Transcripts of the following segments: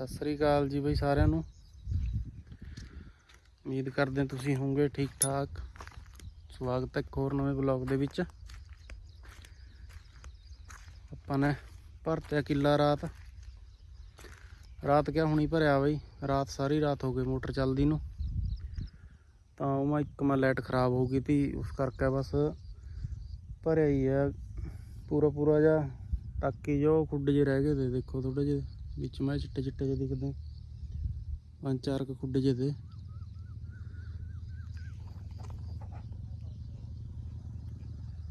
ਸਤਿ ਸ੍ਰੀ ਅਕਾਲ ਜੀ ਬਈ ਸਾਰਿਆਂ ਨੂੰ। ਉਮੀਦ ਕਰਦੇ ਤੁਸੀਂ ਹੋਵੋਗੇ ਠੀਕ ਠਾਕ ਸਵਾਗਤ ਹੈ ਇੱਕ ਹੋਰ ਨਵੇਂ ਬਲੌਗ ਦੇ ਵਿੱਚ। ਆਪਾਂ ਨੇ ਭਰਤਿਆ ਕਿੱਲਾ ਰਾਤ। ਰਾਤ ਕਿਆ ਹੁਣੀ ਭਰਿਆ ਬਈ? ਰਾਤ ਸਾਰੀ ਰਾਤ ਹੋ ਗਈ ਮੋਟਰ ਚੱਲਦੀ ਨੂੰ। ਤਾਂ ਉਹ ਮੈਂ ਇੱਕ ਮੈਂ ਲਾਈਟ ਖਰਾਬ ਹੋ ਗਈ ਤੀ, ਉਸ ਕਰਕੇ ਬਸ ਭਰਿਆ ਹੀ ਆ। ਪੂਰਾ ਪੂਰਾ ਜਿਹਾ ਟਾਕੀ ਜੋ ਖੁੱਡ ਜਿਹੇ ਰਹਿ ਗਏ ਤੇ ਦੇਖੋ ਥੋੜੇ ਜਿਹੇ। ਵਿੱਚ ਮੈਂ ਚਿੱਟੇ ਚਿੱਟੇ ਜਿਹੇ ਦਿਖਦੇ ਪੰਜ ਚਾਰ ਕੁ ਖੁੱਡੇ ਜਿਹੇ ਤੇ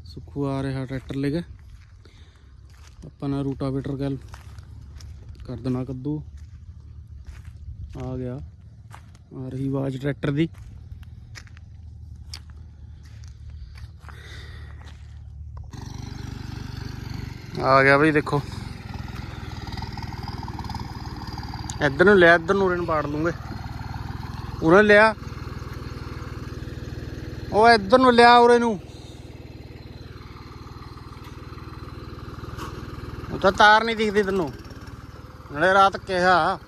ਸੁੱਖੂ ਆ ਰਿਹਾ ਟਰੈਕਟਰ ਲੈ ਕੇ। ਆਪਾਂ ਨੇ ਰੂਟਾਵੇਟਰ ਗੱਲ ਕਰ ਦੇਣਾ ਕੱਦੂ। ਆ ਗਿਆ। ਆ ਰਹੀ ਆਵਾਜ਼ ਟਰੈਕਟਰ ਦੀ। ਆ ਗਿਆ ਬਈ ਦੇਖੋ। ਇੱਧਰ ਨੂੰ ਲਿਆ, ਇੱਧਰ ਨੂੰ ਉਰੇ ਨੂੰ ਪਾੜ ਲੂੰਗੇ। ਉਰੇ ਲਿਆ। ਉਹ ਇੱਧਰ ਨੂੰ ਲਿਆ ਉਰੇ ਨੂੰ। ਉਹ ਤਾਂ ਤਾਰ ਨਹੀਂ ਦਿਖਦੀ ਤੈਨੂੰ। ਨਾਲੇ ਰਾਤ ਕਿਹਾ।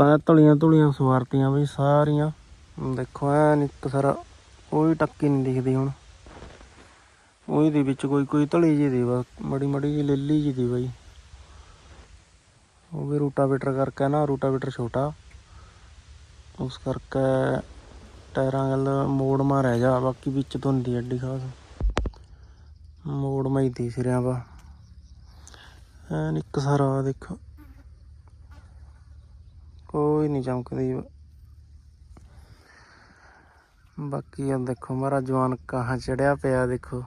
ਆਪਾਂ ਧਲੀਆਂ ਧੁਲੀਆਂ ਸਵਾਰਤੀਆਂ ਬਈ ਸਾਰੀਆਂ। ਦੇਖੋ ਐਨ ਇੱਕ ਸਾਰਾ ਕੋਈ ਟੱਕੀ ਨਹੀਂ ਦਿਖਦੀ ਹੁਣ। ਉਹੀ ਦੇ ਵਿੱਚ ਕੋਈ ਕੋਈ ਧਲੀ ਜੀ ਦੀ ਬਸ, ਮੜੀ ਮੜੀ ਜੀ ਲਿੱਲੀ ਜੀ ਦੀ ਬਈ। ਉਹ ਵੀ ਰੂਟਾਵੇਟਰ ਕਰਕੇ ਨਾ, ਰੂਟਾਵੇਟਰ ਛੋਟਾ। ਉਸ ਕਰਕੇ ਟਾਇਰਾਂ ਗੱਲ ਮੋੜ ਮਾ ਰਹਿ ਜਾ, ਬਾਕੀ ਵਿੱਚ ਧੁੰਦੀ ਐਡੀ ਖਾਸ। ਮੋੜ ਮਾ ਹੀ ਦੀ ਸਿਰਿਆਂ ਵਾ। ਐਨ ਇੱਕ ਸਾਰਾ ਦੇਖੋ। ਕੋਈ ਨਹੀਂ ਚਮਕਦੀ। ਬਾਕੀ ਆ ਦੇਖੋ ਮਾਰਾ ਜਵਾਨ ਕਹਾਂ ਚੜਿਆ ਪਿਆ ਦੇਖੋ।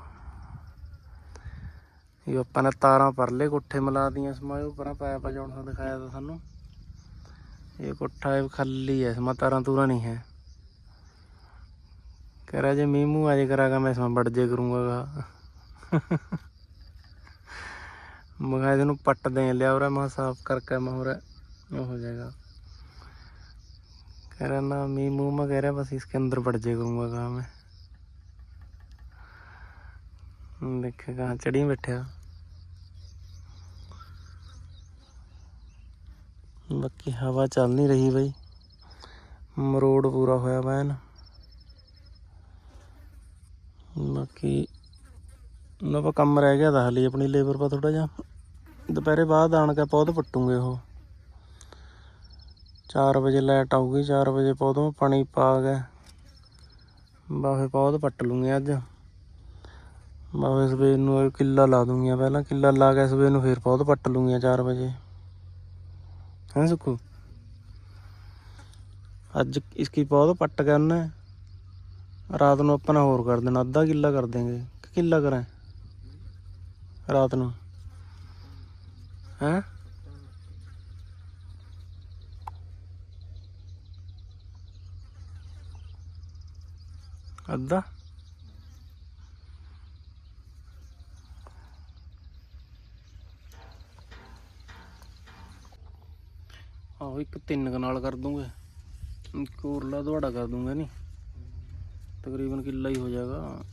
ਇਹ ਆਪਾਂ ਨੇ ਤਾਰਾਂ ਪਰਲੇ ਕੋਠੇ ਮਿਲਾ ਦੀਆਂ ਸਮਾਇਓ, ਪਰਾਂ ਪਾਇਆ ਜਾਉਣ ਸਾਨੂੰ ਦਿਖਾਇਆ ਤਾਂ ਸਾਨੂੰ। ਇਹ ਕੋਠਾ ਇਹ ਖਾਲੀ ਹੈ ਇਸਮਾ ਤਾਰਾਂ ਤੂਰਾ ਨਹੀਂ ਹੈ। ਕਹ ਜੇ ਮੀਂਹ ਮੂੰਹ ਆਜੇ ਕਰਾਗਾ ਮੈਂ ਸਮਾਂ ਵੜ ਜੇ ਕਰੂੰਗਾ ਮਗਾ ਇਹਨੂੰ ਪੱਟ ਦੇ ਲਿਆ ਉਰਾ, ਮੈਂ ਸਾਫ਼ ਕਰਕੇ ਮੈਂ ਹੋਰ ਉਹ ਹੋ ਜਾਏਗਾ। कह रहा ना मी मुंह में कह रहा बस इसके अंदर बढ़ जाए करूँगा कहा मैं देखे कहाँ चढ़ी बैठा बाकी हवा चल नहीं रही भाई मरोड़ पूरा होया वैन बाकी ਉਹਨਾਂ ਪਾ ਕੰਮ ਰਹਿ ਗਿਆ ਤਾਂ ਹਲੀ ਆਪਣੀ ਲੇਬਰ ਪਾ ਥੋੜਾ ਜਿਹਾ ਦੁਪਹਿਰੇ ਬਾਅਦ ਆਣ ਕੇ ਪੌਦ ਪੱਟੂਗੇ ਉਹ 4 ਵਜੇ ਲਾਈਟ ਆਊਗੀ 4 ਵਜੇ ਪੌਦੋਂ ਪਾਣੀ ਪਾ ਕੇ। ਬਾਹੇ ਪੌਦ ਪੱਟ ਲੂੰਗੇ ਅੱਜ। ਬਾਫੇ ਸਵੇਰ ਨੂੰ ਕਿੱਲਾ ਲਾ ਦੂੰਗੀਆਂ ਪਹਿਲਾਂ, ਕਿੱਲਾ ਲਾ ਕੇ ਸਵੇਰ ਨੂੰ ਫੇਰ ਪੌਦ ਪੱਟ ਲੂੰਗੀਆਂ 4 ਵਜੇ। ਹੈ ਸੁੱਕੂ ਅੱਜ ਇਸਕੀ ਪੌਦ ਪੱਟ ਕੇ ਉਹਨੇ ਰਾਤ ਨੂੰ ਆਪਣਾ ਹੋਰ ਕਰ ਦੇਣਾ, ਅੱਧਾ ਕਿੱਲਾ ਕਰ ਦੇਂਗੇ ਕਿ ਕਿੱਲਾ ਕਰਾਂ? ਰਾਤ ਨੂੰ। ਹੈ? ਅੱਧਾ। ਆਹੋ, ਇੱਕ ਤਿੰਨ ਕਨਾਲ ਕਰ ਦੂੰਗੇ। ਇੱਕ ਉਰਲਾ ਦਵਾੜਾ ਕਰ ਦੂੰਗਾ, ਨਹੀਂ? ਤਕਰੀਬਨ ਕਿੱਲਾ ਹੀ ਹੋ ਜਾਏਗਾ।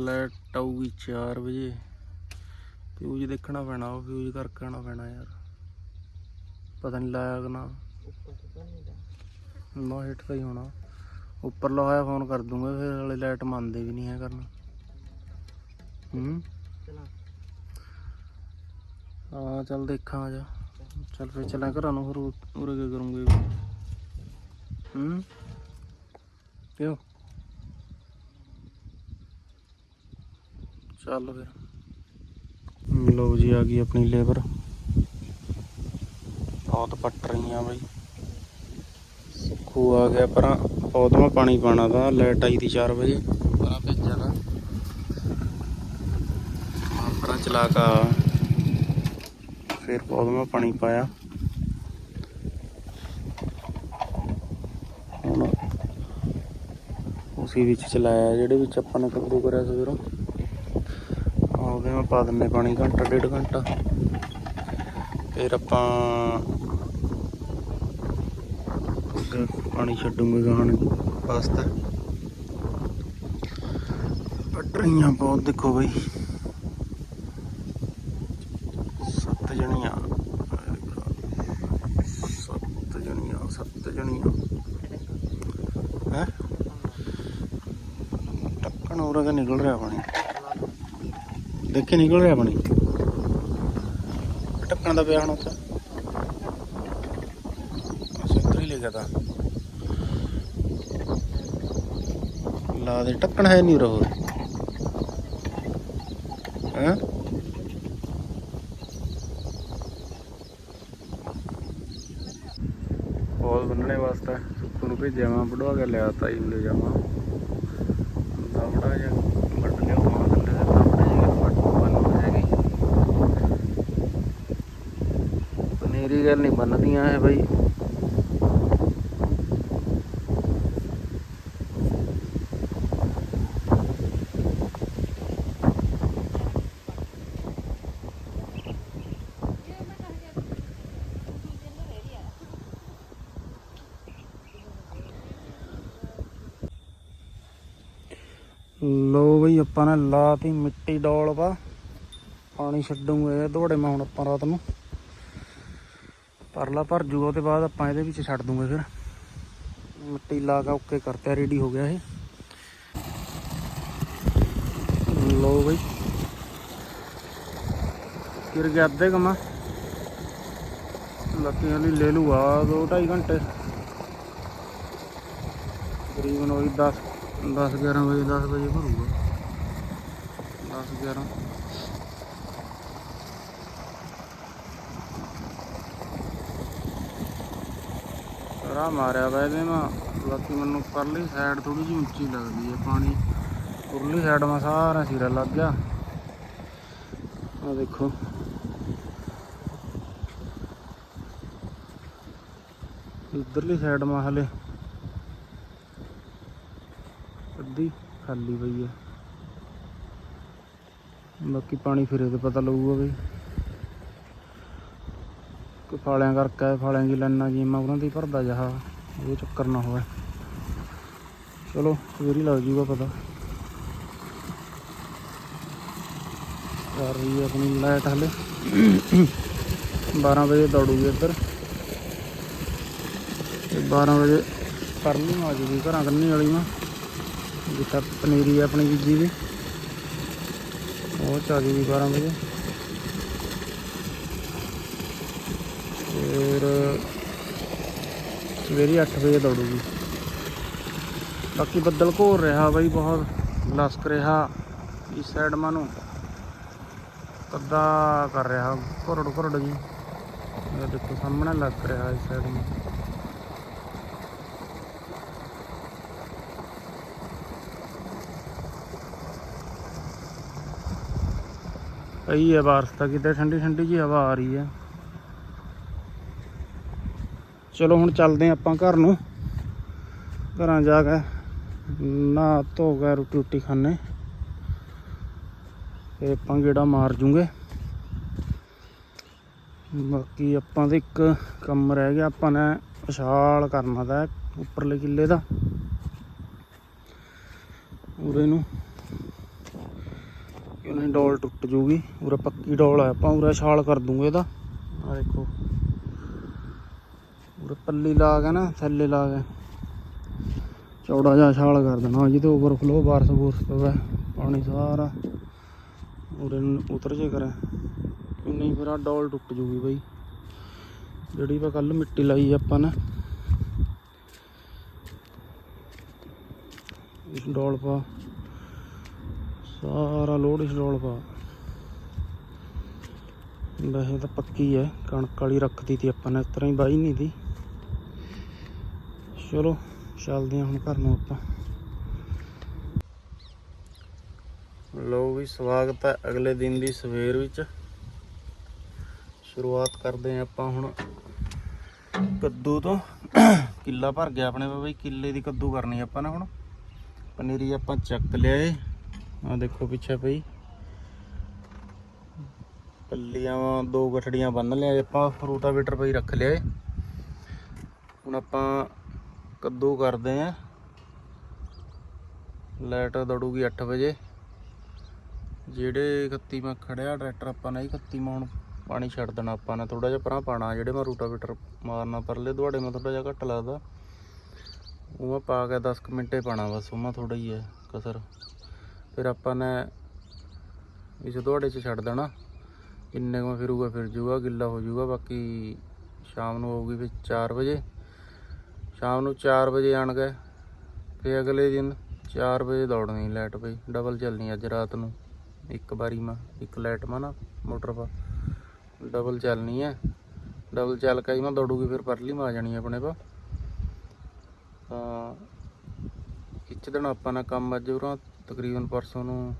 ਲਾਈਟ ਆਊਗੀ 4 ਵਜੇ। ਫਿਊਜ਼ ਦੇਖਣਾ ਪੈਣਾ, ਉਹ ਫਿਊਜ਼ ਕਰਕੇ ਆਉਣਾ ਪੈਣਾ ਯਾਰ। ਪਤਾ ਨਹੀਂ ਲਾਇਆ ਕਿ ਨਾ। ਨਾ ਹਿੱਟ ਤਾਂ ਹੀ ਹੋਣਾ। ਉੱਪਰ ਲਵਾਇਆ ਫੋਨ ਕਰ ਦੂੰਗਾ, ਫਿਰ ਵਾਲੇ ਲਾਈਟ ਮੰਨਦੇ ਵੀ ਨਹੀਂ ਹੈ ਕਰਨ। ਹੂੰ। ਹਾਂ, ਚੱਲ ਦੇਖਾਂ ਆ ਜਾ ਚੱਲ ਫਿਰ ਚੱਲਾਂ ਘਰਾਂ ਨੂੰ ਫਿਰ ਉਰੇ ਕੀ ਕਰੂੰਗੇ। ਹੂੰ। ਕਿਉਂ? ਚੱਲ ਫਿਰ। ਲਓ ਜੀ ਆ ਗਈ ਆਪਣੀ ਲੇਬਰ। ਬਹੁਤ ਪੱਟ ਰਹੀਆਂ ਬਈ। ਸੁੱਖੂ ਆ ਗਿਆ ਪਰਾਂ। ਪੌਦਮਾ ਪਾਣੀ ਪਾਣਾ ਤਾਂ ਲਾਈਟ ਆਈ ਦੀ 4 ਵਜੇ। ਪਰਾਂ ਭੇਜਿਆ ਨਾ ਪਰਾਂ ਚਲਾ ਕਾ ਫਿਰ ਪੌਦਮਾ ਪਾਣੀ ਪਾਇਆ। ਹੁਣ ਉਸੇ ਵਿੱਚ ਚਲਾਇਆ ਜਿਹੜੇ ਵਿੱਚ ਆਪਾਂ ਨੇ ਕੱਦੂ ਕਰਿਆ ਸਵੇਰੋਂ ਉਹਦੇ ਮੈਂ ਪਾ ਦਿੰਨੇ ਪਾਣੀ ਘੰਟਾ, ਡੇਢ ਘੰਟਾ। ਫਿਰ ਆਪਾਂ ਪਾਣੀ ਛੱਡੂਗੇ ਗਾਹਣ ਵਾਸਤੇ ਪਟਰੀਆਂ ਬਹੁਤ ਦੇਖੋ ਬਈ। ਸੱਤ ਜਣੀਆਂ। ਸੱਤ ਜਣੀਆਂ ਸੱਤ ਜਣੀਆਂ। ਹੈ? ਟੱਕਣ ਉਰਾ ਕੇ ਨਿਕਲ ਰਿਹਾ ਪਾਣੀ। ਦੇਖੇ ਨਿਕਲ ਰਿਹਾ ਪਾਣੀ ਢੱਕਣ ਦਾ ਪਿਆ ਹੁਣ ਉੱਥੇ। ਸਿੰਤਰੀ ਲੈ ਗਿਆ ਤਾਂ। ਲਾ ਦੇ ਢੱਕਣ ਹੈ ਨਹੀਂ ਰਹੋ ਹੈ? ਬਹੁਤ ਬੰਨਣੇ ਵਾਸਤੇ। ਸੁੱਕੂ ਨੂੰ ਭੇਜਿਆ ਮੈਂ ਵਢਵਾ ਕੇ ਲਿਆ ਤਾਈ ਨੂੰ ਲੈ ਜਾਵਾਂ। ਦਵੜਾ ਜਾਂ ਵੱਢ ਲਿਆ ਮਾਂ ਥੱਲੇ ਦੇ ਦਵੜੇ ਜਿਹੇ ਵੱਢ ਬੰਨ ਹੋ ਜਾਏਗੀ ਪਨੀਰੀ ਗੱਲ ਨਹੀਂ ਬੰਨਦੀਆਂ ਬਈ। ਲੋ ਬਈ, ਆਪਾਂ ਨੇ ਲਾਤੀ ਮਿੱਟੀ ਡੋਲ ਪਾ ਪਾਣੀ ਛੱਡੂਗੇ ਦੌੜੇ ਮੈਂ ਹੁਣ ਆਪਾਂ ਰਾਤ ਨੂੰ। ਪਰਲਾ ਭਰ ਜੂਗਾ, ਉਹਦੇ ਬਾਅਦ ਆਪਾਂ ਇਹਦੇ ਵਿੱਚ ਛੱਡ ਦੂੰਗੇ ਫਿਰ। ਮਿੱਟੀ ਲਾ ਕੇ ਓਕੇ ਕਰਤਾ ਰੈਡੀ ਹੋ ਗਿਆ ਇਹ। ਲੋ ਬਈ। ਕਿਰ ਗਿਆ ਅੱਧੇ ਕਮਾ ਲੱਕੀਆਂ ਲਈ ਲੈ ਲੂਗਾ 2.5 ਘੰਟੇ। ਤਕਰੀਬਨ ਉਹੀ 10 10 11 ਵਜੇ 10 ਵਜੇ ਭਰੂਗਾ। 10 11 ਰਾ ਮਾਰਿਆ ਵਾ ਇਹਦੇ ਮਾ ਬਾਕੀ ਮੈਨੂੰ ਪਰਲੀ ਸਾਈਡ ਥੋੜੀ ਜਿਹੀ ਉੱਚੀ ਲੱਗਦੀ ਹੈ ਪਾਣੀ। ਉਰਲੀ ਸਾਈਡ ਮਾ ਸਾਰਾ ਸਿਰਾ ਲੱਗ ਗਿਆ। ਆ ਦੇਖੋ। ਇਧਰਲੀ ਸਾਈਡ ਮਾ ਹਲੇ ਅੱਧੀ ਖਾਲੀ ਪਈ ਹੈ ਬਾਕੀ ਪਾਣੀ ਫਿਰੇ ਤੇ ਪਤਾ ਲੱਗੂਗਾ ਬਈ। ਫਾਲਿਆਂ ਕਰਕੇ, ਫਾਲਿਆਂ ਦੀ ਲਾਈਨਾਂ ਜੀਮਾਂ ਉਹਨਾਂ ਦੀ ਭਰਦਾ ਜਹਾ, ਇਹ ਚੱਕਰ ਨਾ ਹੋਵੇ। ਚਲੋ, ਸਵੇਰੀ ਲੱਗ ਜੂਗਾ ਪਤਾ। ਕਰ ਰਹੀ ਹੈ ਆਪਣੀ ਲਾਈਟ ਹਲੇ। 12 ਵਜੇ ਦੌੜੂਗੀ ਇੱਧਰ। ਤੇ 12 ਵਜੇ ਕਰ ਲਈ ਆ ਜੂਗੀ ਘਰਾਂ ਕੰਨੀ ਵਾਲੀ ਮੈਂ ਜਿੱਥੇ ਪਨੀਰੀ ਆਪਣੀ ਬੀਜੀ ਦੀ। ਉਹ ਚੱਲ ਜੂਗੀ 12 ਵਜੇ। ਫਿਰ ਸਵੇਰੇ 8 ਵਜੇ ਦੌੜੂਗੀ। ਬਾਕੀ ਬੱਦਲ ਘੋਰ ਰਿਹਾ ਬਾਈ ਬਹੁਤ ਲਸਕ ਰਿਹਾ ਇਸ ਸਾਈਡ ਮਾ ਨੂੰ। ਕੱਦਾ ਕਰ ਰਿਹਾ, ਘੁਰੜ ਘੁਰੜ ਜੀ। ਇਹ ਦੇਖੋ ਸਾਹਮਣੇ ਲੱਗ ਰਿਹਾ ਇਸ ਸਾਈਡ ਨੂੰ ਪਈ ਹੈ ਬਾਰਿਸ਼ ਤਾਂ ਕਿਤੇ ਠੰਡੀ ਠੰਡੀ ਜੀ ਹਵਾ ਆ ਰਹੀ ਹੈ। ਚਲੋ ਹੁਣ ਚੱਲਦੇ ਹਾਂ ਆਪਾਂ ਘਰ ਨੂੰ। ਘਰਾਂ ਜਾ ਕੇ ਨਹਾ ਧੋ ਕੇ ਰੋਟੀ ਰੋਟੀ ਖਾਣੇ ਤੇ ਆਪਾਂ ਗੇੜਾ ਮਾਰ ਜੂਗੇ। ਬਾਕੀ ਆਪਾਂ ਦੇ ਇੱਕ ਕੰਮ ਰਹਿ ਗਿਆ, ਆਪਾਂ ਨੇ ਵਿਸ਼ਾਲ ਕਰਨਾ ਦਾ ਉੱਪਰਲੇ ਕਿੱਲੇ ਦਾ। ਉਰੇ ਨੂੰ। ਉਹਨੇ ਡੋਲ ਟੁੱਟ ਜੂਗੀ, ਉਰੇ ਪੱਕੀ ਡੋਲ ਆ, ਆਪਾਂ ਉਰੇ ਛਾਲ ਕਰ ਦੂੰਗੇ ਇਹਦਾ। ਆ ਦੇਖੋ। ਉਰੇ ਪੱਲੀ ਲਾ ਕੇ ਨਾ, ਥੱਲੇ ਲਾ ਕੇ। ਚੌੜਾ ਜਿਹਾ ਛਾਲ ਕਰ ਦੇਣਾ, ਜਿਹਦੇ ਓਵਰਫਲੋ ਬਾਰਸ ਬੂਰਸ ਪਵੇ, ਪਾਣੀ ਸਾਰਾ। ਉਰੇ ਨੂੰ ਉਤਰ ਜੇ ਕਰੇ। ਨਹੀਂ ਫਿਰ ਆ ਡੋਲ ਟੁੱਟ ਜੂਗੀ ਬਈ। ਜਿਹੜੀ ਵਾ ਕੱਲ ਮਿੱਟੀ ਲਾਈ ਆਪਾਂ ਨੇ। ਇਸ ਡੋਲ ਪਾ। ਸਾਰਾ ਲੋਡ ਇਸ ਡੋਲ ਪਾ। ਵੈਸੇ ਤਾਂ ਪੱਕੀ ਹੈ ਕਣਕ ਵਾਲੀ ਰੱਖਦੀ ਤੀ ਆਪਾਂ ਨੇ, ਇਸ ਤਰ੍ਹਾਂ ਹੀ ਬਾਈ ਨਹੀਂ ਦੀ ਚਲੋ, ਚੱਲਦੇ ਹਾਂ ਹੁਣ ਘਰ ਨੂੰ ਆਪਾਂ। ਲੋ ਵੀ, ਸਵਾਗਤ ਹੈ ਅਗਲੇ ਦਿਨ ਦੀ ਸਵੇਰ ਵਿੱਚ। ਸ਼ੁਰੂਆਤ ਕਰਦੇ ਹਾਂ ਆਪਾਂ ਹੁਣ ਕੱਦੂ ਤੋਂ। ਕਿੱਲਾ ਭਰ ਗਿਆ ਆਪਣੇ ਬਈ ਕਿੱਲੇ ਦੀ ਕੱਦੂ ਕਰਨੀ ਆਪਾਂ ਨੇ ਹੁਣ। ਪਨੀਰੀ ਆਪਾਂ ਚੱਕ ਲਿਆ ਏ ਆ ਦੇਖੋ ਪਿੱਛੇ ਪਈ। ਪੱਲੀਆਂ ਵਾਂ ਦੋ ਗਠੜੀਆਂ ਬੰਨ ਲਿਆ ਆਪਾਂ, ਰੂਟਾਵੇਟਰ ਪਈ ਰੱਖ ਲਿਆਏ। ਹੁਣ ਆਪਾਂ ਕੱਦੂ ਕਰਦੇ ਆਂ। ਲਾਈਟ ਦੜੂਗੀ 8 ਵਜੇ। ਜਿਹੜੇ 31 ਮੈਂ ਖੜਿਆ, ਟਰੈਕਟਰ ਆਪਾਂ ਨੇ 31 ਮੈਂ ਹੁਣ ਪਾਣੀ ਛੱਡ ਦੇਣਾ ਆਪਾਂ ਨੇ। ਥੋੜਾ ਜਿਹਾ ਪਰਾਂ ਪਾਣਾ, ਜਿਹੜੇ ਮੈਂ ਰੂਟਾਵੇਟਰ ਮਾਰਨਾ ਪਰਲੇ ਦੁਆੜੇ ਮੈਂ ਥੋੜਾ ਜਿਹਾ ਘੱਟ ਲੱਗਦਾ ਉਹ ਮੈਂ ਪਾ ਕੇ 10 ਕੁ ਮਿੰਟੇ ਪਾਣਾ ਬਸ, ਉਹ ਮੈਂ ਥੋੜਾ ਹੀ ਹੈ, ਕਸਰ। ਫਿਰ ਆਪਾਂ ਨੇ ਇਸ ਦੁਆੜੇ 'ਚ ਛੱਡ ਦੇਣਾ। ਇੰਨੇ ਕੁ ਫਿਰੂਗਾ, ਫਿਰ ਜੂਗਾ, ਗਿੱਲਾ ਹੋ ਜੂਗਾ। ਬਾਕੀ ਸ਼ਾਮ ਨੂੰ ਹੋਊਗੀ ਫਿਰ 4 ਵਜੇ। ਸ਼ਾਮ ਨੂੰ 4 ਵਜੇ ਆਣ ਗਏ। ਫਿਰ ਅਗਲੇ ਦਿਨ 4 ਵਜੇ ਦੌੜਨੀ ਲਾਈਟ ਪਈ। ਡਬਲ ਚੱਲਣੀ ਅੱਜ ਰਾਤ ਨੂੰ। ਇੱਕ ਵਾਰੀ ਮਾ, ਇੱਕ ਲਾਈਟ ਮਾ ਨਾ, ਮੋਟਰ ਪਾ। ਡਬਲ ਚੱਲਣੀ ਹੈ। ਡਬਲ ਚੱਲ ਕੇ ਮੈਂ, ਦੌੜੂਗੀ ਫਿਰ ਪਰਲੀ, ਮਾ ਆ ਜਾਣੀ ਆਪਣੇ ਪਾ ਤਾਂ ਖਿੱਚ ਦੇਣਾ ਆਪਾਂ ਨਾ ਕੰਮ ਅੱਜ ਉਰਾਂ। ਤਕਰੀਬਨ ਪਰਸੋਂ ਨੂੰ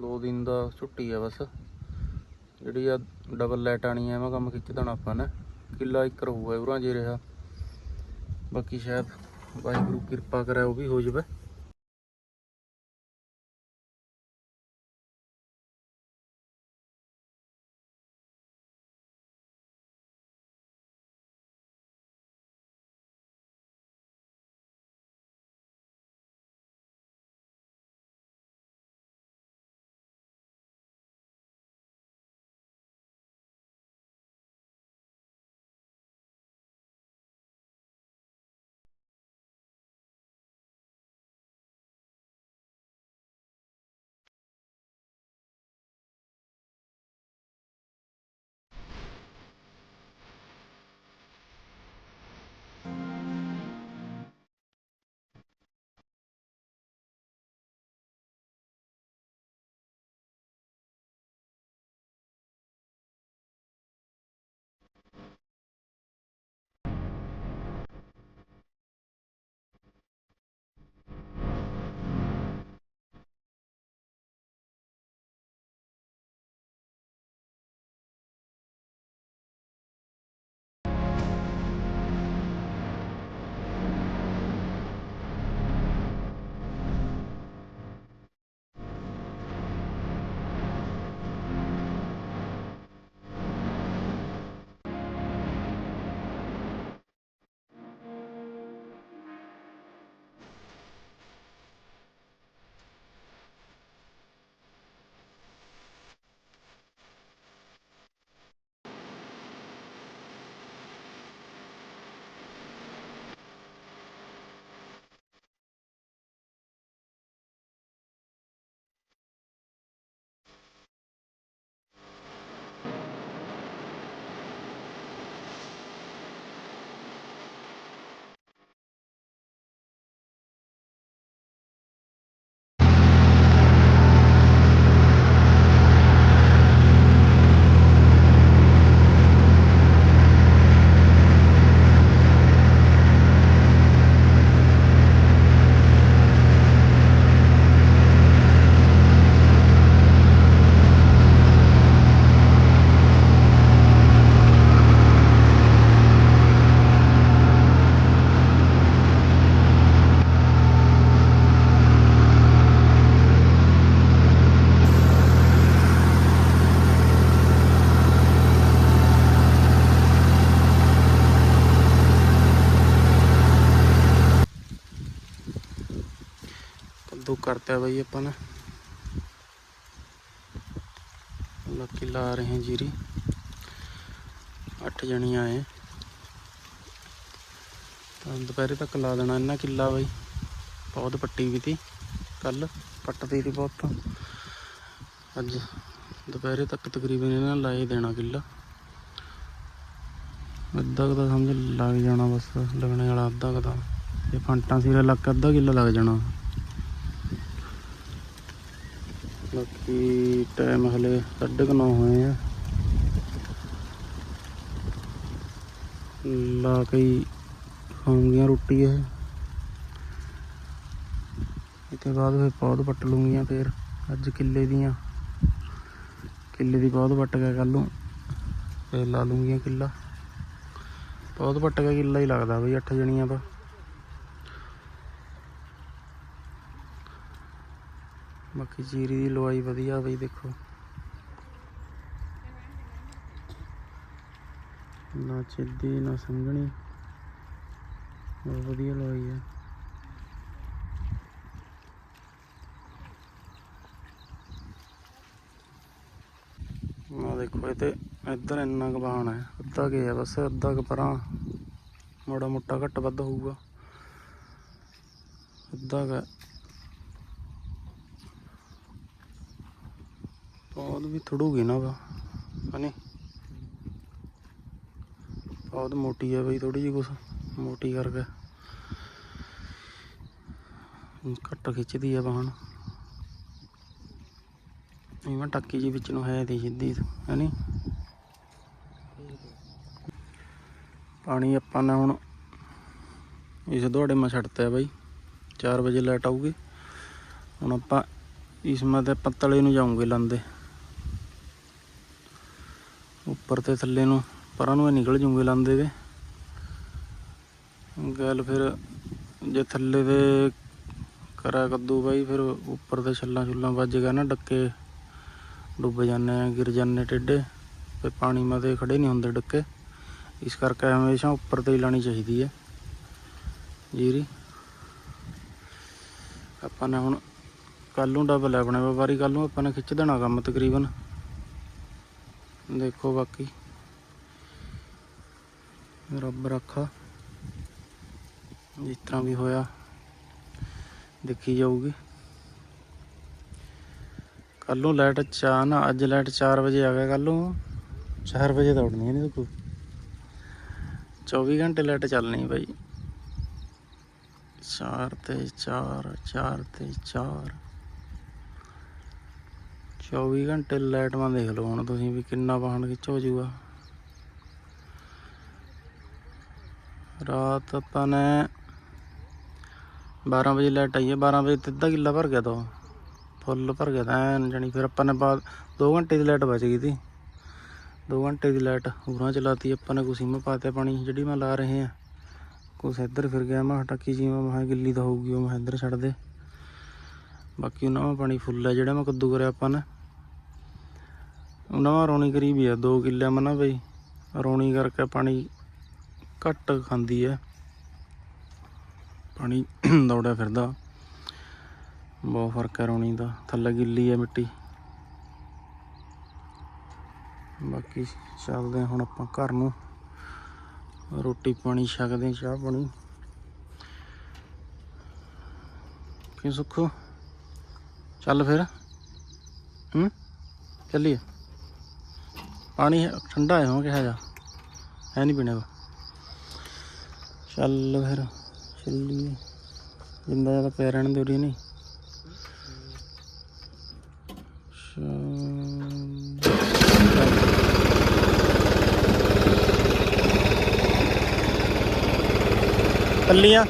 ਦੋ ਦਿਨ ਦਾ ਛੁੱਟੀ ਹੈ ਬਸ। ਜਿਹੜੀ ਆ ਡਬਲ ਲਾਈਟ ਆਣੀ ਹੈ ਮੈਂ ਕੰਮ ਖਿੱਚ ਦੇਣਾ ਆਪਾਂ ਨੇ। ਕਿੱਲਾ ਇੱਕ ਰਹੂਗਾ ਉਰਾਂ ਜੇ ਰਿਹਾ। ਬਾਕੀ ਸ਼ਾਇਦ ਵਾਹਿਗੁਰੂ ਕਿਰਪਾ ਕਰੇ ਉਹ ਵੀ ਹੋ ਜਾਵੇ। ਕੱਦੂ ਕਰਤਾ ਆਪਾਂ ਨੇ। ਬਾਕੀ ਲਾ ਰਹੇ ਹਾਂ ਜੀਰੀ। ਅੱਠ ਜਣੀਆਂ ਆਏ। ਤਾਂ ਦੁਪਹਿਰੇ ਤੱਕ ਲਾ ਦੇਣਾ ਇਹਨਾਂ ਕਿੱਲਾ ਬਾਈ। ਬਹੁਤ ਪੱਟੀ ਵੀ ਤੀ। ਕੱਲ ਪੱਟਦੀ ਤੀ ਬਹੁਤ। ਅੱਜ ਦੁਪਹਿਰੇ ਤੱਕ ਤਕਰੀਬਨ ਇਹਨਾਂ ਲਾਏ ਦੇਣਾ ਕਿੱਲਾ। ਅੱਧਾ ਕੁ ਤਾਂ ਸਮਝ ਲੱਗ ਜਾਣਾ ਬਸ। ਲੱਗਣੇ ਵਾਲਾ ਅੱਧਾ ਕੁ ਤਾਂ। ਇਹ ਫੰਟਾਂ ਸਿਰੇ ਲੱਗ ਅੱਧਾ ਕਿੱਲਾ ਲੱਗ ਜਾਣਾ। ਬਾਕੀ ਟਾਈਮ ਹਲੇ ਸਾਢੇ ਕੁ ਨੌ ਹੋਏ ਆ। ਲਾ ਕੇ ਹੀ ਖਾਉਂਗੀਆਂ ਰੋਟੀ ਇਹ। ਇਹਦੇ ਬਾਅਦ ਫਿਰ ਪੌਦ ਪੱਟ ਲੂੰਗੀਆਂ ਫਿਰ, ਅੱਜ ਕਿੱਲੇ ਦੀਆਂ। ਕਿੱਲੇ ਦੀ ਪੌਦ ਪੱਟ ਕੇ ਕੱਲ ਨੂੰ ਫਿਰ ਲਾ ਲੂੰਗੀਆਂ ਕਿੱਲਾ। ਪੌਦ ਪੱਟ ਕੇ ਕਿੱਲਾ ਹੀ ਲੱਗਦਾ ਬਈ, ਅੱਠ ਜਣੀਆਂ ਦਾ। ਬਾਕੀ ਜੀਰੀ ਦੀ ਲਵਾਈ ਵਧੀਆ ਬਈ, ਦੇਖੋ। ਨਾ ਚਿੱਦੀ, ਨਾ ਸੰਘਣੀ। ਬਹੁਤ ਵਧੀਆ ਲਵਾਈ ਹੈ ਆ ਦੇਖੋ, ਇਹ ਤੇ ਇੱਧਰ ਇੰਨਾ ਕੁ ਬਹਾਨਾ ਹੈ। ਅੱਧਾ ਕੁ ਹੈ ਬਸ, ਅੱਧਾ ਕੁ ਪਰਾਂ। ਮੋੜਾ ਮੋਟਾ ਘੱਟ ਵੱਧ ਹੋਊਗਾ। ਅੱਧਾ ਕੁ ਹੈ। ਪੌਦ ਵੀ ਥੜੂਗੀ ਨਾ ਵਾ ਹਨੀ? ਪੌਦ ਮੋਟੀ ਆ ਬਈ ਥੋੜੀ ਜਿਹੀ ਕੁਛ, ਮੋਟੀ ਕਰਕੇ। ਘੱਟ ਖਿੱਚਦੀ ਆ ਬਾਹਣ ਇਵੇਂ ਟੱਕੀ ਜੀ ਵਿੱਚ ਨੂੰ ਹੈ ਦੀ ਸਿੱਧੀ, ਹਨੀ? ਪਾਣੀ ਆਪਾਂ ਨੇ ਹੁਣ ਇਸ ਦੁਆੜੇ ਮਾ ਛੱਡਤਾ ਬਾਈ 4 ਵਜੇ ਲਾਈਟ ਆਊਗੀ। ਹੁਣ ਆਪਾਂ ਇਸ ਮਾ ਤੇ ਪੱਤਲੇ ਨੂੰ ਜਾਉਂਗੇ ਲੰਦੇ। ਉੱਪਰ ਤੇ ਥੱਲੇ ਨੂੰ ਪਰਾਂ ਨੂੰ ਇਹ ਨਿਕਲ ਜੂਗੇ ਲਾਂਦੇ ਵੇ ਗੱਲ ਫਿਰ ਜੇ ਥੱਲੇ ਦੇ ਕਰਾ ਕੱਦੂ ਬਾਈ, ਫਿਰ ਉੱਪਰ ਤੇ ਛੱਲਾਂ ਛੁੱਲਾਂ ਵੱਜ ਗਿਆ ਨਾ, ਡੱਕੇ ਡੁੱਬ ਜਾਂਦੇ ਆ, ਗਿਰ ਜਾਂਦੇ ਟੇਡੇ, ਤੇ ਪਾਣੀ ਮਤੇ ਖੜੇ ਨਹੀਂ ਹੁੰਦੇ ਡੱਕੇ। ਇਸ ਕਰਕੇ ਹਮੇਸ਼ਾ ਉੱਪਰ ਤੇ ਹੀ ਲਾਣੀ ਚਾਹੀਦੀ ਹੈ। ਜੀਰੀ, ਆਪਾਂ ਨੇ ਹੁਣ ਕੱਲ ਨੂੰ ਡਬਲ ਹੈ ਆਪਣੇ ਵਪਾਰੀ ਕੱਲ ਨੂੰ ਆਪਾਂ ਨੇ ਖਿੱਚ ਦੇਣਾ ਕੰਮ ਤਕਰੀਬਨ। ਦੇਖੋ ਬਾਕੀ। ਰੱਬ ਰੱਖਾ। ਜਿਸ ਤਰ੍ਹਾਂ ਵੀ ਹੋਇਆ, ਦੇਖੀ ਜਾਊਗੀ। ਕੱਲ ਨੂੰ ਲਾਈਟ ਚਾ ਨਾ, ਅੱਜ ਲਾਈਟ 4 ਵਜੇ ਆ ਗਿਆ ਕੱਲ ਨੂੰ। 4 ਵਜੇ ਤਾਂ ਉੱਡਣੀ ਨਹੀਂ ਕੋਈ 24 ਘੰਟੇ ਲਾਈਟ ਚੱਲਣੀ ਬਾਈ। 4 ਤੇ 4 4 ਤੇ 4 24 ਘੰਟੇ ਲਾਈਟ ਮਾ ਦੇਖ ਲਓ ਹੁਣ ਤੁਸੀਂ ਵੀ ਕਿੰਨਾ ਵਾਹਨ ਖਿੱਚ ਹੋ ਜਾਊਗਾ। ਰਾਤ ਆਪਾਂ ਨੇ 12 ਵਜੇ ਲਾਈਟ ਆਈ ਹੈ 12 ਵਜੇ ਤੇ ਅੱਧਾ ਕਿੱਲਾ ਭਰ ਗਿਆ ਤਾ। ਫੁੱਲ ਭਰ ਗਿਆ ਤਾਂ ਐਨ, ਜਾਣੀ ਫਿਰ ਆਪਾਂ ਨੇ ਬਾਅਦ 2 ਘੰਟੇ ਦੀ ਲਾਈਟ ਬਚ ਗਈ ਤੀ। 2 ਘੰਟੇ ਦੀ ਲਾਈਟ ਪੂਰਾ ਚਲਾਤੀ ਆਪਾਂ ਨੇ ਕੁਛ ਮੈਂ ਪਾਤੇ ਪਾਣੀ, ਜਿਹੜੀ ਮੈਂ ਲਾ ਰਹੇ ਆ ਕੁਛ ਇੱਧਰ ਫਿਰ ਗਿਆ, ਮੈਂ ਹਟਾਕੀ ਜੀ, ਮੈਂ ਕਿਹਾ ਗਿੱਲੀ ਤਾਂ ਹੋਊਗੀ, ਉਹ ਮੈਂ ਇੱਧਰ ਛੱਡ ਦੇ। ਬਾਕੀ ਉਹਨਾਂ ਦਾ ਪਾਣੀ ਫੁੱਲ ਹੈ, ਜਿਹੜਾ ਮੈਂ ਕੱਦੂ ਕਰਿਆ ਆਪਾਂ ਨੇ। ਉਹਨਾਂ ਦਾ ਰੌਣੀ ਕਰੀਬ ਹੀ ਆ 2 ਕਿੱਲੇ ਮੈਂ ਨਾ ਬਈ। ਰੌਣੀ ਕਰਕੇ ਪਾਣੀ ਘੱਟ ਖਾਂਦੀ ਹੈ ਪਾਣੀ ਦੌੜਿਆ ਫਿਰਦਾ। ਬਹੁਤ ਫ਼ਰਕ ਹੈ ਰੌਣੀ ਦਾ ਥੱਲੇ ਗਿੱਲੀ ਹੈ ਮਿੱਟੀ। ਬਾਕੀ ਚੱਲਦੇ ਹਾਂ ਹੁਣ ਆਪਾਂ ਘਰ ਨੂੰ। ਰੋਟੀ ਪਾਣੀ ਛਕਦੇ ਹਾਂ, ਚਾਹ ਪਾਣੀ। ਕਿ ਸੁੱਖੋ? ਚੱਲ ਫਿਰ। ਹੂੰ? ਚੱਲੀਏ। ਪਾਣੀ ਠੰਡਾ ਹੈ ਹੋ ਕਿਹਾ ਜਾ। ਹੈ ਨਹੀਂ ਪੀਣਾ ਦਾ ਚੱਲ ਫਿਰ, ਚੱਲੀਏ। ਜਿੰਦਾ ਜ਼ਿਆਦਾ ਪੈ ਰਹਿਣ ਦੇ ਨਹੀਂ। ਪੱਲੀਆਂ।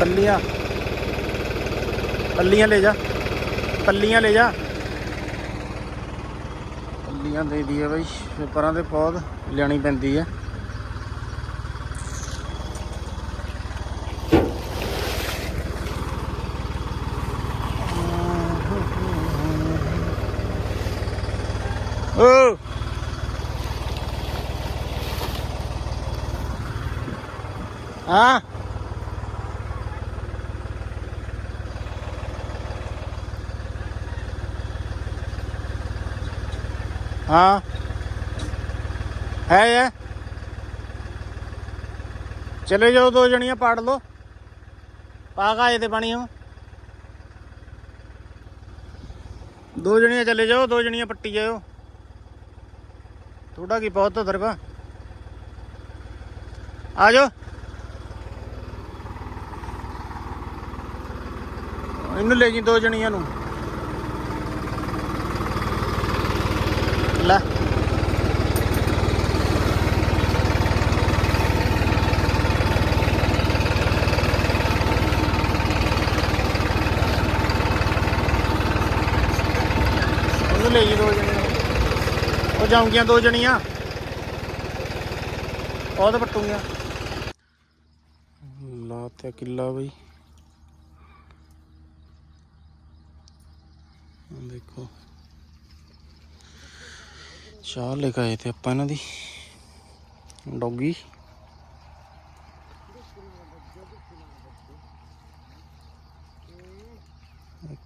ਪੱਲੀਆਂ। ਪੱਲੀਆਂ ਲੈ ਜਾ। ਪੱਲੀਆਂ ਲੈ ਜਾ। ਪੱਲੀਆਂ ਦੇ ਦਈਏ ਬਈ ਪਰਾਂ ਦੇ ਪੌਦ ਲਿਆਣੀ ਪੈਂਦੀ ਹੈ ਓ ਹਾਂ ਹਾਂ ਹੈ ਹੈ। ਚਲੇ ਜਾਓ, ਦੋ ਜਣੀਆਂ ਪਾੜ ਲਓ। ਪਾ ਕਾਏ ਪਾਣੀ ਹਮ ਦੋ ਜਣੀਆਂ ਚਲੇ ਜਾਓ, ਦੋ ਜਣੀਆਂ ਪੱਟੀ ਜਾਓ ਥੋੜਾ ਕੀ ਬਹੁਤ ਤੇਰੇ ਆ ਜਾਓ। ਇਹਨੂੰ ਲੈ ਜੀ ਦੋ ਜਣੀਆਂ ਨੂੰ ਲੈ ਉਹਨੂੰ ਲੈ ਜੀ ਦੋ ਜਣੀਆਂ ਉਹ ਜਾਉਂਗੀਆਂ ਦੋ ਜਣੀਆਂ। ਉਹ ਤਾਂ ਪੱਟੂਗੀਆਂ। ਲਾ ਕਿੱਲਾ ਬਈ। ਦੇਖੋ। ਚਾਹ ਲੈ ਕੇ ਆਏ ਤੇ ਆਪਾਂ ਇਹਨਾਂ ਦੀ। ਡੌਗੀ।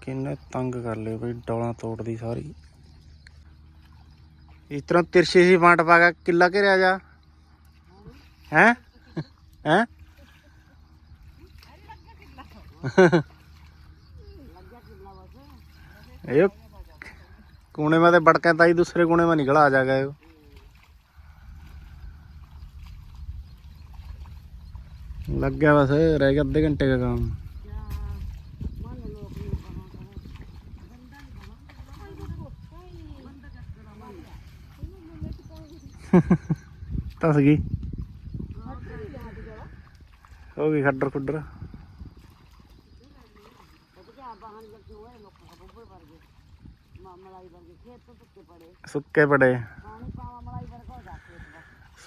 ਕਿੰਨੇ ਤੰਗ ਕਰ ਲਏ ਬਈ, ਡੋਲਾਂ ਤੋੜਦੀ ਸਾਰੀ। इतना तिरछी सी बांट पागा किला के रह जा हैं हैं ये कोने में तो बड़का ताई दूसरे कोने में निकल आ जाएगा ये लग गया बस रह गया आधे घंटे का काम ਤਸ ਗਈ ਹੋ ਗਈ ਖੱਡਰ ਖੁੱਡਰ। ਸੁੱਕੇ ਪੜੇ।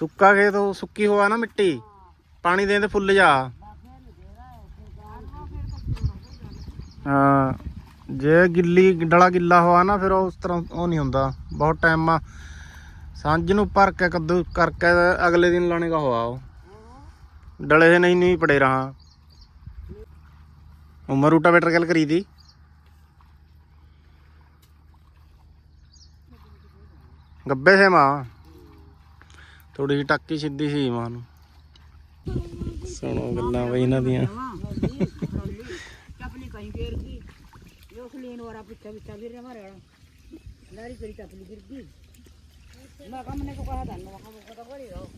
ਸੁੱਕਾ ਗਏ ਉਹ ਸੁੱਕੀ ਹੋਆ ਨਾ ਮਿੱਟੀ। ਪਾਣੀ ਦੇਣ ਤੇ ਫੁੱਲ ਜਾ। ਹਾਂ, ਜੇ ਗਿੱਲੀ, ਡਲਾ ਗਿੱਲਾ ਹੋਆ ਨਾ, ਫਿਰ ਉਸ ਤਰ੍ਹਾਂ ਉਹ ਨਹੀਂ ਹੁੰਦਾ। ਬਹੁਤ ਟਾਈਮ ਆ। ਸਾਂਝ ਨੂੰ ਭਰ ਕੇ ਕੱਦੂ ਕਰਕੇ ਤੇ ਅਗਲੇ ਦਿਨ ਲਾਣੇ ਦਾ ਹੋਆ ਉਹ ਡਲੇ से नहीं नहीं पड़े रहा उम्र रोटावेटर कल करी थी ਗੱਬੇ ਸੇ ਮਾਂ ਥੋੜੀ ਜਿਹੀ ਟੱਕੀ ਸਿੱਧੀ ਸੀ ਮਾਂ ਨੂੰ ਸੁਣੋ ਗੱਲਾਂ ਬਈ ਇਹਨਾਂ ਦੀਆਂ चपली कहीं गिर गई यो क्लीन हो रहा पीछे पीछे गिर हमारे लारी करी चपली ના કામને તો કહા હતા નો કામ તો કરી દો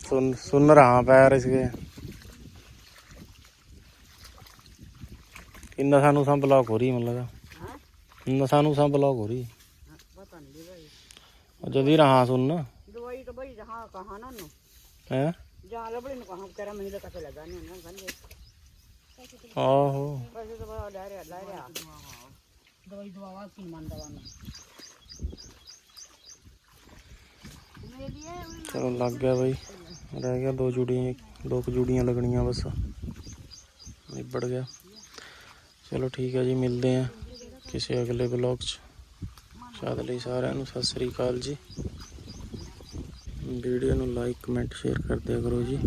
सुन सुन रहा पैर इसके किन्ना सानू सा ब्लॉक हो रही मतलब ਬਲੌਕ ਹੋ ਰਹੀ ਮੈਨੂੰ ਲੱਗਾ हाँ ਨਸਾਂ ਨੂੰ ਸਭ ਬਲੌਕ ਹੋ ਰਹੀ पता नहीं भाई ਉਹ ਜਦ ਹੀ ਰਹਾ ਸੁਣ दवाई तो भाई जहाँ कहा ना नो ਹੈ जहाँ लबड़ी ने कहा तेरा महीने का चला जाने ना गंदे ਆਹੋ वैसे तो बड़ा डायरे डायरे दवाई दवा की मान दवा में मेरे लिए ਚਲੋ ਲੱਗ ਗਿਆ ਬਈ ਰਹਿ ਗਿਆ ਦੋ ਜੁੜੀਆਂ ਦੋ ਕੁ ਜੁੜੀਆਂ ਲੱਗਣੀਆਂ ਬਸ ਨਿਬੜ ਗਿਆ ਚਲੋ ਠੀਕ ਹੈ ਜੀ ਮਿਲਦੇ ਆ ਕਿਸੇ ਅਗਲੇ ਬਲੌਗ 'ਚ। ਸਾਦ ਲਈ ਸਾਰਿਆਂ ਨੂੰ ਸਤਿ ਸ੍ਰੀ ਅਕਾਲ ਜੀ। ਵੀਡੀਓ ਨੂੰ ਲਾਈਕ ਕਮੈਂਟ ਸ਼ੇਅਰ ਕਰਦੇ ਕਰੋ ਜੀ।